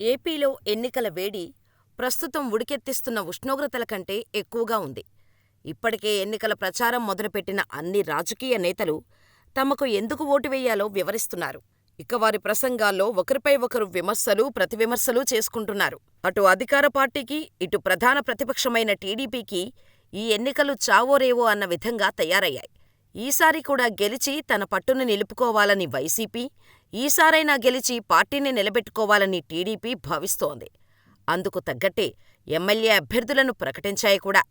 ఏపీలో ఎన్నికల వేడి ప్రస్తుతం ఉడుకెత్తిస్తున్న ఉష్ణోగ్రతల కంటే ఎక్కువగా ఉంది. ఇప్పటికే ఎన్నికల ప్రచారం మొదలుపెట్టిన అన్ని రాజకీయ నేతలు తమకు ఎందుకు ఓటు వేయాలో వివరిస్తున్నారు. ఇక వారి ప్రసంగాల్లో ఒకరిపై ఒకరు విమర్శలు, ప్రతివిమర్శలు చేసుకుంటున్నారు. అటు అధికార పార్టీకి, ఇటు ప్రధాన ప్రతిపక్షమైన టీడీపీకి ఈ ఎన్నికలు చావోరేవో అన్న విధంగా తయారయ్యాయి. ఈసారి కూడా గెలిచి తన పట్టును నిలుపుకోవాలని వైసీపీ, ఈసారైనా గెలిచి పార్టీని నిలబెట్టుకోవాలని టీడీపీ భావిస్తోంది. అందుకు తగ్గట్టే ఎమ్మెల్యే అభ్యర్థులను ప్రకటించాయి కూడా.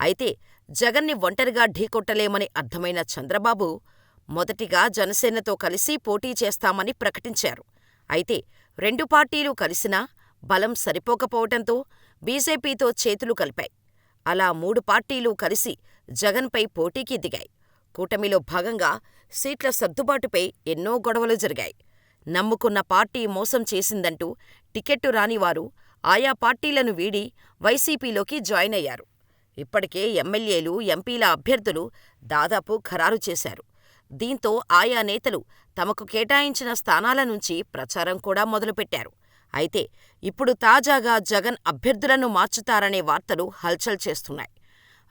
అయితే జగన్ని ఒంటరిగా ఢీకొట్టలేమని అర్థమైన చంద్రబాబు మొదటిగా జనసేనతో కలిసి పోటీ చేస్తామని ప్రకటించారు. అయితే రెండు పార్టీలు కలిసినా బలం సరిపోకపోవటంతో బీజేపీతో చేతులు కలిపాయి. అలా మూడు పార్టీలు కలిసి జగన్పై పోటీకి దిగాయి. కూటమిలో భాగంగా సీట్ల సర్దుబాటుపై ఎన్నో గొడవలు జరిగాయి. నమ్ముకున్న పార్టీ మోసం చేసిందంటూ టికెట్టు రానివారు ఆయా పార్టీలను వీడి వైసీపీలోకి జాయిన్ అయ్యారు. ఇప్పటికే ఎమ్మెల్యేలు, ఎంపీల అభ్యర్థులు దాదాపు ఖరారు చేశారు. దీంతో ఆయా నేతలు తమకు కేటాయించిన స్థానాల నుంచి ప్రచారం కూడా మొదలుపెట్టారు. అయితే ఇప్పుడు తాజాగా జగన్ అభ్యర్థులను మార్చుతారనే వార్తలు హల్చల్ చేస్తున్నాయి.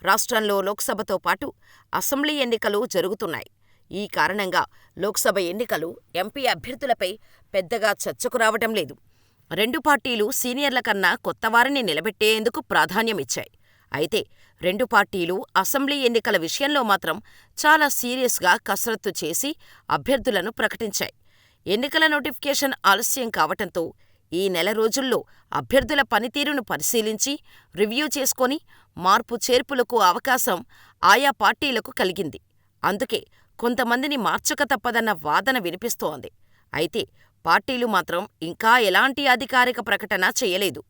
రాష్ట్రంలో లోక్సభతో పాటు అసెంబ్లీ ఎన్నికలు జరుగుతున్నాయి. ఈ కారణంగా లోక్సభ ఎన్నికలు, ఎంపీ అభ్యర్థులపై పెద్దగా చర్చకు రావటం లేదు. రెండు పార్టీలు సీనియర్ల కన్నా కొత్తవారిని నిలబెట్టేందుకు ప్రాధాన్యమిచ్చాయి. అయితే రెండు పార్టీలు అసెంబ్లీ ఎన్నికల విషయంలో మాత్రం చాలా సీరియస్గా కసరత్తు చేసి అభ్యర్థులను ప్రకటించాయి. ఎన్నికల నోటిఫికేషన్ ఆలస్యం కావటంతో ఈ నెల రోజుల్లో అభ్యర్థుల పనితీరును పరిశీలించి, రివ్యూ చేసుకొని మార్పు చేర్పులకు అవకాశం ఆయా పార్టీలకు కలిగింది. అందుకే కొంతమందిని మార్చక తప్పదన్న వాదన వినిపిస్తోంది. అయితే పార్టీలు మాత్రం ఇంకా ఎలాంటి అధికారిక ప్రకటన చేయలేదు.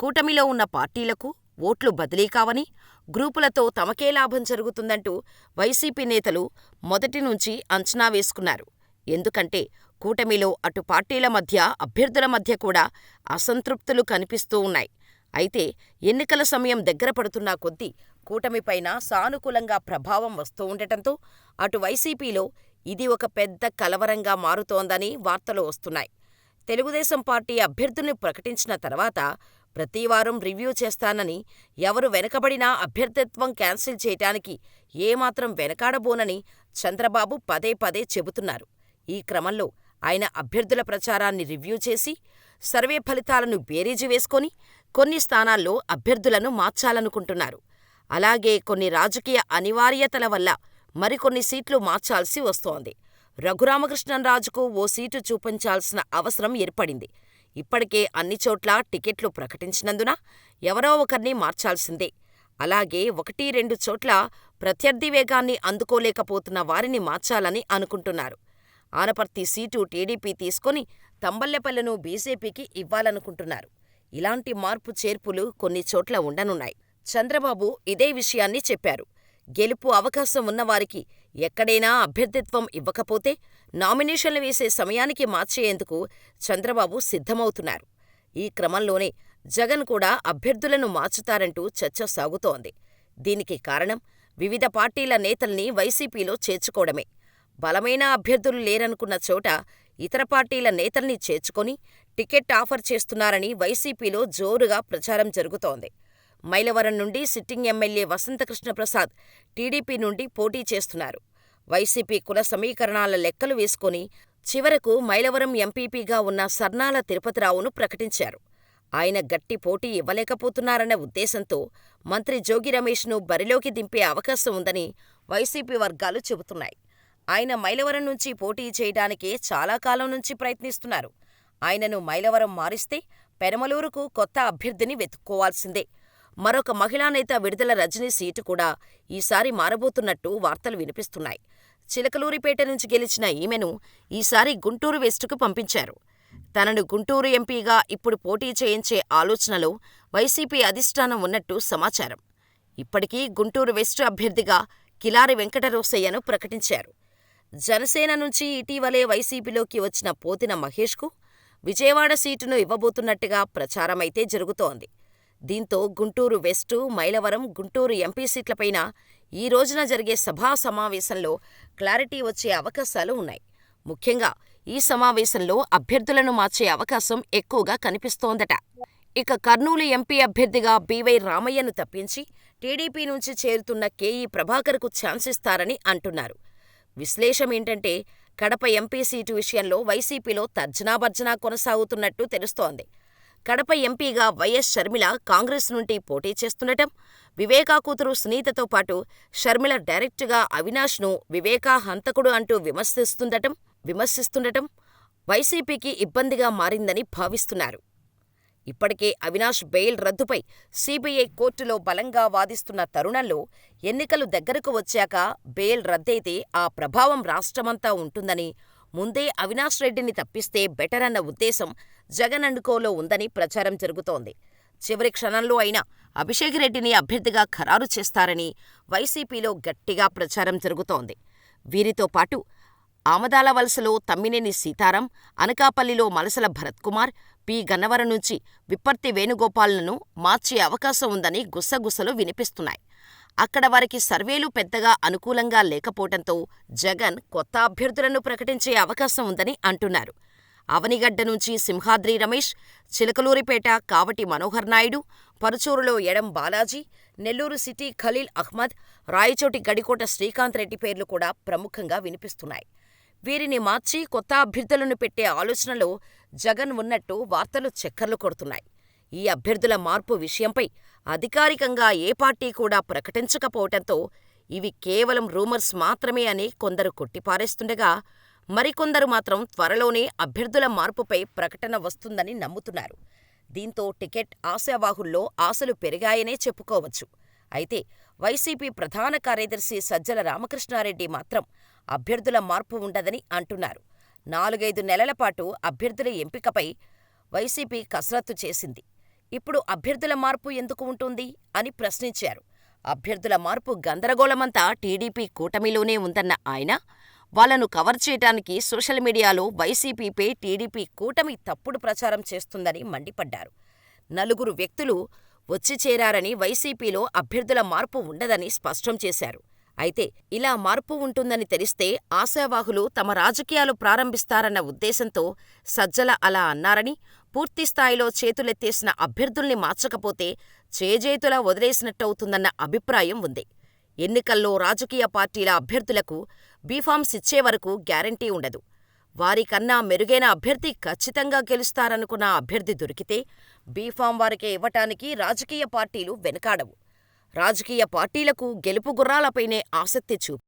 కూటమిలో ఉన్న పార్టీలకు ఓట్లు బదిలీ కావని, గ్రూపులతో తమకే లాభం జరుగుతుందంటూ వైసీపీ నేతలు మొదటి నుంచి అంచనా వేసుకున్నారు. ఎందుకంటే కూటమిలో అటు పార్టీల మధ్య, అభ్యర్థుల మధ్య కూడా అసంతృప్తులు కనిపిస్తూ ఉన్నాయి. అయితే ఎన్నికల సమయం దగ్గర పడుతున్న కొద్దీ కూటమిపైన సానుకూలంగా ప్రభావం వస్తూ ఉండటంతో అటు వైసీపీలో ఇది ఒక పెద్ద కలవరంగా మారుతోందని వార్తలు వస్తున్నాయి. తెలుగుదేశం పార్టీ అభ్యర్థుల్ని ప్రకటించిన తర్వాత ప్రతివారం రివ్యూ చేస్తానని, ఎవరు వెనకబడినా అభ్యర్థిత్వం క్యాన్సిల్ చేయటానికి ఏమాత్రం వెనకాడబోనని చంద్రబాబు పదే పదే చెబుతున్నారు. ఈ క్రమంలో ఆయన అభ్యర్థుల ప్రచారాన్ని రివ్యూ చేసి, సర్వే ఫలితాలను బేరీజు వేసుకొని కొన్ని స్థానాల్లో అభ్యర్థులను మార్చాలనుకుంటున్నారు. అలాగే కొన్ని రాజకీయ అనివార్యతల వల్ల మరికొన్ని సీట్లు మార్చాల్సి వస్తోంది. రఘురామకృష్ణంరాజుకు ఓ సీటు చూపించాల్సిన అవసరం ఏర్పడింది. ఇప్పటికే అన్ని చోట్లా టికెట్లు ప్రకటించినందున ఎవరో ఒకర్ని మార్చాల్సిందే. అలాగే ఒకటి రెండు చోట్ల ప్రత్యర్థి వేగాన్ని అందుకోలేకపోతున్న వారిని మార్చాలని అనుకుంటున్నారు. ఆనపర్తి సీటు టీడీపీ తీసుకొని తంబళ్ళపల్లెను బీజేపీకి ఇవ్వాలనుకుంటున్నారు. ఇలాంటి మార్పు చేర్పులు కొన్ని చోట్ల ఉండనున్నాయి. చంద్రబాబు ఇదే విషయాన్ని చెప్పారు. గెలుపు అవకాశం ఉన్నవారికి ఎక్కడైనా అభ్యర్థిత్వం ఇవ్వకపోతే నామినేషన్లు వేసే సమయానికి మార్చేందుకు చంద్రబాబు సిద్ధమవుతున్నారు. ఈ క్రమంలోనే జగన్ కూడా అభ్యర్థులను మార్చుతారంటూ చర్చ సాగుతోంది. దీనికి కారణం వివిధ పార్టీల నేతల్ని వైసీపీలో చేర్చుకోవడమే. బలమైన అభ్యర్థులు లేరనుకున్న చోట ఇతర పార్టీల నేతల్ని చేర్చుకొని టికెట్ ఆఫర్ చేస్తున్నారని వైసీపీలో జోరుగా ప్రచారం జరుగుతోంది. మైలవరం నుండి సిట్టింగ్ ఎమ్మెల్యే వసంతకృష్ణప్రసాద్ టీడీపీ నుండి పోటీ చేస్తున్నారు. వైసీపీ కుల సమీకరణాల లెక్కలు వేసుకుని చివరకు మైలవరం ఎంపీపీగా ఉన్న సర్నాల తిరుపతిరావును ప్రకటించారు. ఆయన గట్టి పోటీ ఇవ్వలేకపోతున్నారన్న ఉద్దేశంతో మంత్రి జోగి రమేష్ను బరిలోకి దింపే అవకాశం ఉందని వైసీపీ వర్గాలు చెబుతున్నాయి. ఆయన మైలవరం నుంచి పోటీ చేయడానికే చాలా కాలం నుంచి ప్రయత్నిస్తున్నారు. ఆయనను మైలవరం మారిస్తే పెనమలూరుకు కొత్త అభ్యర్థిని వెతుక్కోవాల్సిందే. మరొక మహిళా నేత విడుదల రజని సీటు కూడా ఈసారి మారబోతున్నట్టు వార్తలు వినిపిస్తున్నాయి. చిలకలూరిపేట నుంచి గెలిచిన ఈమెను ఈసారి గుంటూరు వెస్టుకు పంపించారు. తనను గుంటూరు ఎంపీగా ఇప్పుడు పోటీ చేయించే ఆలోచనలో వైసీపీ అధిష్టానం ఉన్నట్టు సమాచారం. ఇప్పటికీ గుంటూరు వెస్టు అభ్యర్థిగా కిలారి వెంకటరోసయ్యను ప్రకటించారు. జనసేన నుంచి ఇటీవలే వైసీపీలోకి వచ్చిన పోతిన మహేష్కు విజయవాడ సీటును ఇవ్వబోతున్నట్టుగా ప్రచారమైతే జరుగుతోంది. దీంతో గుంటూరు వెస్టు, మైలవరం, గుంటూరు ఎంపీ సీట్లపైన ఈ రోజున జరిగే సభా సమావేశంలో క్లారిటీ వచ్చే అవకాశాలు ఉన్నాయి. ముఖ్యంగా ఈ సమావేశంలో అభ్యర్థులను మార్చే అవకాశం ఎక్కువగా కనిపిస్తోందట. ఇక కర్నూలు ఎంపీ అభ్యర్థిగా బీవై రామయ్యను తప్పించి టీడీపీ నుంచి చేరుతున్న కేఈ ప్రభాకర్కు ఛాన్స్ ఇస్తారని అంటున్నారు. విశ్లేషమేంటంటే కడప ఎంపీ సీటు విషయంలో వైసీపీలో తర్జనాభర్జనా కొనసాగుతున్నట్టు తెలుస్తోంది. కడప ఎంపీగా వైఎస్ షర్మిల కాంగ్రెస్ నుండి పోటీ చేస్తుండటం, వివేకా కూతురు సునీతతో పాటు షర్మిల డైరెక్టుగా అవినాష్ను వివేకా హంతకుడు అంటూ విమర్శిస్తుండటం విమర్శిస్తుండటం వైసీపీకి ఇబ్బందిగా మారిందని భావిస్తున్నారు. ఇప్పటికే అవినాష్ బెయిల్ రద్దుపై సీబీఐ కోర్టులో బలంగా వాదిస్తున్న తరుణంలో ఎన్నికలు దగ్గరకు వచ్చాక బెయిల్ రద్దయితే ఆ ప్రభావం రాష్ట్రమంతా ఉంటుందని, ముందే అవినాష్ రెడ్డిని తప్పిస్తే బెటర్ అన్న ఉద్దేశం జగన్ అండ్కోలో ఉందని ప్రచారం జరుగుతోంది. చివరి క్షణంలో అయినా అభిషేక్ రెడ్డిని అభ్యర్థిగా ఖరారు చేస్తారని వైసీపీలో గట్టిగా ప్రచారం జరుగుతోంది. వీరితో పాటు ఆమదాలవలసలో తమ్మినేని సీతారాం, అనకాపల్లిలో మలసల భరత్కుమార్, పి. గన్నవరం నుంచి విప్పర్తి వేణుగోపాల్లను మార్చే అవకాశం ఉందని గుసగుసలు వినిపిస్తున్నాయి. అక్కడ వారికి సర్వేలు పెద్దగా అనుకూలంగా లేకపోవటంతో జగన్ కొత్త అభ్యర్థులను ప్రకటించే అవకాశం ఉందని అంటున్నారు. అవనిగడ్డ నుంచి సింహాద్రి రమేష్, చిలకలూరిపేట కావటి మనోహర్ నాయుడు, పరుచూరులో ఎడం బాలాజీ, నెల్లూరు సిటీ ఖలీల్ అహ్మద్, రాయచోటి గడికోట శ్రీకాంత్ రెడ్డి పేర్లు కూడా ప్రముఖంగా వినిపిస్తున్నాయి. వీరిని మార్చి కొత్త అభ్యర్థులను పెట్టే ఆలోచనలో జగన్ ఉన్నట్టు వార్తలు చక్కర్లు కొడుతున్నాయి. ఈ అభ్యర్థుల మార్పు విషయంపై అధికారికంగా ఏ పార్టీ కూడా ప్రకటించకపోవటంతో ఇవి కేవలం రూమర్స్ మాత్రమే అని కొందరు కొట్టిపారేస్తుండగా, మరికొందరు మాత్రం త్వరలోనే అభ్యర్థుల మార్పుపై ప్రకటన వస్తుందని నమ్ముతున్నారు. దీంతో టికెట్ ఆశావాహుల్లో ఆశలు పెరిగాయనే చెప్పుకోవచ్చు. అయితే వైసీపీ ప్రధాన కార్యదర్శి సజ్జల రామకృష్ణారెడ్డి మాత్రం అభ్యర్థుల మార్పు ఉండదని అంటున్నారు. నాలుగైదు నెలల పాటు అభ్యర్థుల ఎంపికపై వైసీపీ కసరత్తు చేసింది. ఇప్పుడు అభ్యర్థుల మార్పు ఎందుకు ఉంటుంది అని ప్రశ్నించారు. అభ్యర్థుల మార్పు గందరగోళమంతా టీడీపీ కూటమిలోనే ఉందన్న ఆయన, వాళ్ళను కవర్ చేయటానికి సోషల్ మీడియాలో వైసీపీపై టీడీపీ కూటమి తప్పుడు ప్రచారం చేస్తుందని మండిపడ్డారు. నలుగురు వ్యక్తులు వచ్చి చేరారని వైసీపీలో అభ్యర్థుల మార్పు ఉండదని స్పష్టం చేశారు. అయితే ఇలా మార్పు ఉంటుందని తెలిస్తే ఆశావాహులు తమ రాజకీయాలు ప్రారంభిస్తారన్న ఉద్దేశంతో సజ్జల అలా అన్నారని, పూర్తిస్థాయిలో చేతులెత్తేసిన అభ్యర్థుల్ని మార్చకపోతే చేజేతులా వదిలేసినట్టవుతుందన్న అభిప్రాయం ఉంది. ఎన్నికల్లో రాజకీయ పార్టీల అభ్యర్థులకు బీఫామ్స్ ఇచ్చేవరకు గ్యారంటీ ఉండదు. వారికన్నా మెరుగైన అభ్యర్థి ఖచ్చితంగా గెలుస్తారనుకున్న అభ్యర్థి దొరికితే బీఫాం వారికే ఇవ్వటానికి రాజకీయ పార్టీలు వెనుకాడవు. రాజకీయ పార్టీలకు గెలుపు గుర్రాలపైనే ఆసక్తి చూపి.